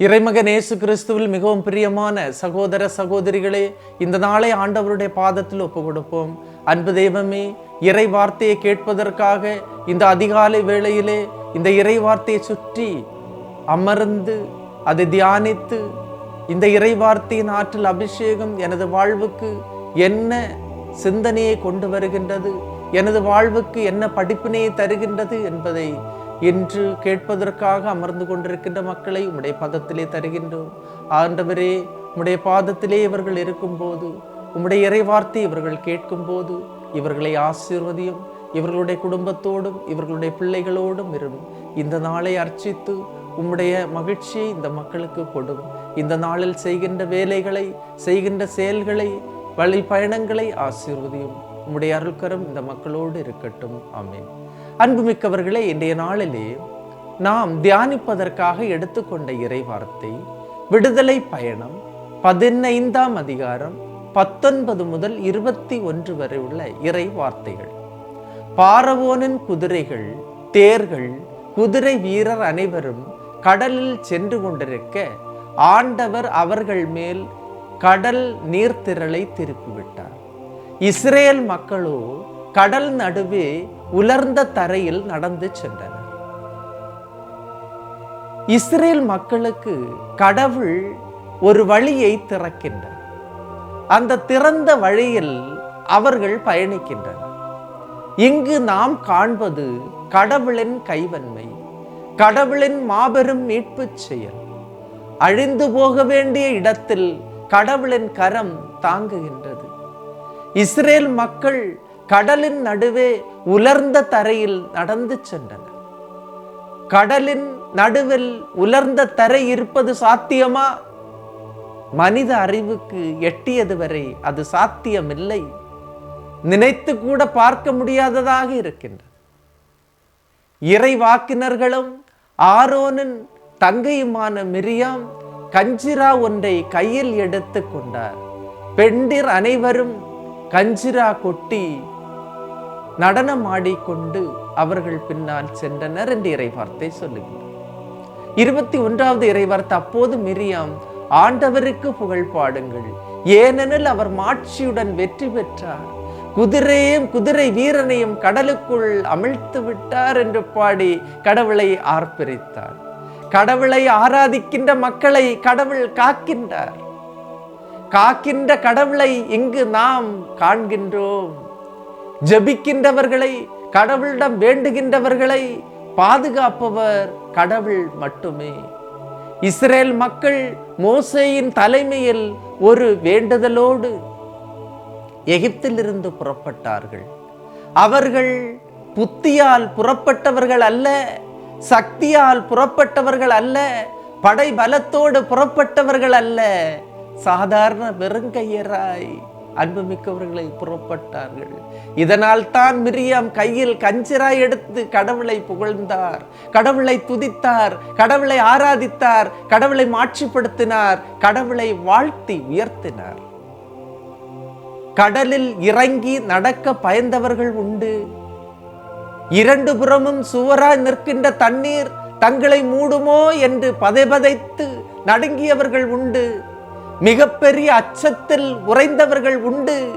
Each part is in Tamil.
இறைமகன் இயேசு கிறிஸ்துவில் மிகவும் பிரியமான சகோதர சகோதரிகளே இந்த நாளை ஆண்டவருடைய பாதத்தில் ஒப்பு கொடுப்போம் அன்பு தெய்வமே இறை வார்த்தையை கேட்பதற்காக இந்த அதிகாலை வேளையிலே இந்த இறை வார்த்தையை சுற்றி அமர்ந்து அதை தியானித்து இந்த இறை வார்த்தையின் ஆற்றல் அபிஷேகம் எனது வாழ்வுக்கு என்ன சிந்தனையை கொண்டு வருகின்றது எனது வாழ்வுக்கு என்ன படிப்பினையை தருகின்றது என்பதை என்று கேட்பதற்காக அமர்ந்து கொண்டிருக்கின்ற மக்களை உம்முடைய பதத்திலே தருகின்றோம். ஆண்டவரே உம்முடைய பாதத்திலே இவர்கள் இருக்கும்போது உம்முடைய இறைவார்த்தை இவர்கள் கேட்கும்போது இவர்களை ஆசீர்வதியும் இவர்களுடைய குடும்பத்தோடும் இவர்களுடைய பிள்ளைகளோடும் இரும் இந்த நாளை அர்ச்சித்து உம்முடைய மகிழ்ச்சியை இந்த மக்களுக்கு கொடும். இந்த நாளில் செய்கின்ற வேலைகளை செய்கின்ற செயல்களை வழி பயணங்களை ஆசீர்வதியும். உம்முடைய அருள்கரம் இந்த மக்களோடு இருக்கட்டும். ஆமென். அன்புமிக்கவர்களே இன்றைய நாளிலே நாம் தியானிப்பதற்காக எடுத்துக்கொண்ட இறை வார்த்தை விடுதலை பயணம் பதினைந்தாம் அதிகாரம் பத்தொன்பது முதல் இருபத்தி ஒன்று வரை உள்ள இறை வார்த்தைகள் பாரவோனின் குதிரைகள் தேர்கள் குதிரை வீரர் அனைவரும் கடலில் சென்று கொண்டிருக்க ஆண்டவர் அவர்கள் மேல் கடல் நீர்த்திரளை திருப்பிவிட்டார். இஸ்ரேல் மக்களோ கடல் நடுவே உலர்ந்த தரையில் நடந்து சென்றனர் இஸ்ரேல் மக்களுக்கு கடவுள் ஒரு வழியை திறக்கின்றார். அந்த திறந்த வழியில் அவர்கள் பயணிக்கின்றனர். இங்கு நாம் காண்பது கடவுளின் கைவன்மை கடவுளின் மாபெரும் மீட்புச் செயல். அழிந்து போக வேண்டிய இடத்தில் கடவுளின் கரம் தாங்குகின்றது. இஸ்ரேல் மக்கள் கடலின் நடுவே உலர்ந்த தரையில் நடந்து சென்றனர். கடலின் நடுவில் உலர்ந்த தரை இருப்பது சாத்தியமா? மனித அறிவுக்கு எட்டியது வரை அது சாத்தியமில்லை. நினைத்து கூட பார்க்க முடியாததாக இருக்கின்றது. இறை வாக்கினர்களும் ஆரோனின் தங்கையுமான மிரியாம் கஞ்சிரா ஒன்றை கையில் எடுத்து கொண்டார். பெண்டிர் அனைவரும் கஞ்சிரா கொட்டி நடனம் ஆடிக்கொண்டு அவர்கள் பின்னால் சென்றனர் என்று இறைவார்த்தை சொல்லுகிறார் இருபத்தி ஒன்றாவது இறைவார்த்தை அப்போது மிரியாம் ஆண்டவருக்கு புகழ் பாடுங்கள். ஏனெனில் அவர் மாட்சியுடன் வெற்றி பெற்றார். குதிரையும் குதிரை வீரனையும் கடலுக்குள் அமிழ்த்து விட்டார் என்று பாடி கடவுளை ஆர்ப்பரித்தார். கடவுளை ஆராதிக்கின்ற மக்களை கடவுள் காக்கின்றார். காக்கின்ற கடவுளை இங்கு நாம் காண்கின்றோம். ஜெபிக்கின்றவர்களை கடவுளிடம் வேண்டுகின்றவர்களை பாதுகாப்பவர் கடவுள் மட்டுமே. இஸ்ரேல் மக்கள் மோசேயின் தலைமையில் ஒரு வேண்டுதலோடு எகிப்திலிருந்து புறப்பட்டார்கள். அவர்கள் புத்தியால் புறப்பட்டவர்கள் அல்ல சக்தியால் புறப்பட்டவர்கள் அல்ல படை பலத்தோடு புறப்பட்டவர்கள் அல்ல. சாதாரண வெறுங்கையராய் அன்புமிக்கவர்களை புறப்பட்டார்கள். இதனால் தான் மிரியாம் கையில் கஞ்சிராய் எடுத்து கடவுளை புகழ்ந்தார். கடவுளை துதித்தார் கடவுளை ஆராதித்தார் கடவுளை மாட்சிப்படுத்தினார் கடவுளை வாழ்த்தி உயர்த்தினார். கடலில் இறங்கி நடக்க பயந்தவர்கள் உண்டு. இரண்டு புறமும் சுவராய் நிற்கின்ற தண்ணீர் தங்களை மூடுமோ என்று பதைபதைத்து நடுங்கியவர்கள் உண்டு. மிகப்பெரிய அச்சத்தில் உறைந்தவர்கள் உண்டு.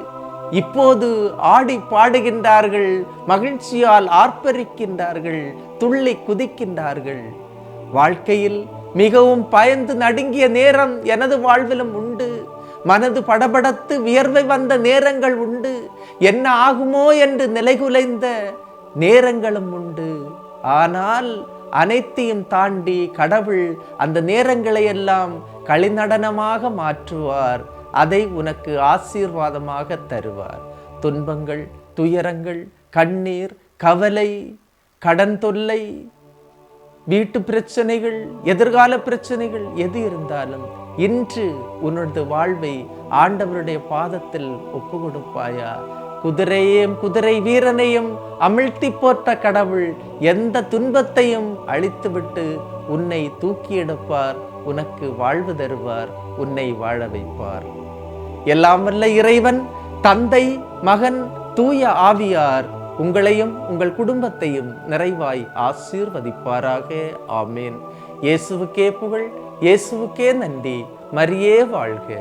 இப்போது ஆடி பாடுகின்றார்கள் மகிழ்ச்சியால் ஆர்ப்பரிக்கின்றார்கள் துள்ளி குதிக்கின்றார்கள். வாழ்க்கையில் மிகவும் பயந்து நடுங்கிய நேரம் எனது வாழ்விலும் உண்டு. மனது படபடத்து வியர்வை வந்த நேரங்கள் உண்டு. என்ன ஆகுமோ என்று நிலைகுலைந்த நேரங்களும் உண்டு. ஆனால் அனைத்தையும் தாண்டி கடவுள் அந்த நேரங்களை எல்லாம் களிநடனமாக மாற்றுவார். அதை உனக்கு ஆசீர்வாதமாக தருவார். துன்பங்கள் துயரங்கள் கண்ணீர் கவலை கடன் தொல்லை வீட்டு பிரச்சனைகள் எதிர்கால பிரச்சனைகள் எது இருந்தாலும் இன்று உனது வாழ்வை ஆண்டவருடைய பாதத்தில் ஒப்பு கொடுப்பாயா குதிரையையும் குதிரை வீரனையும் அமிழ்த்தி போற்ற கடவுள் எந்த துன்பத்தையும் அழித்துவிட்டு உன்னை தூக்கி எடுப்பார் உனக்கு வாழ்வு தருவார் உன்னை வாழ வைப்பார். எல்லாம் வல்ல இறைவன் தந்தை மகன் தூய ஆவியார் உங்களையும் உங்கள் குடும்பத்தையும் நிறைவாய் ஆசீர்வதிப்பாராக. ஆமேன். இயேசுவுக்கே புகழ் இயேசுவுக்கே நன்றி. மரியே வாழ்க.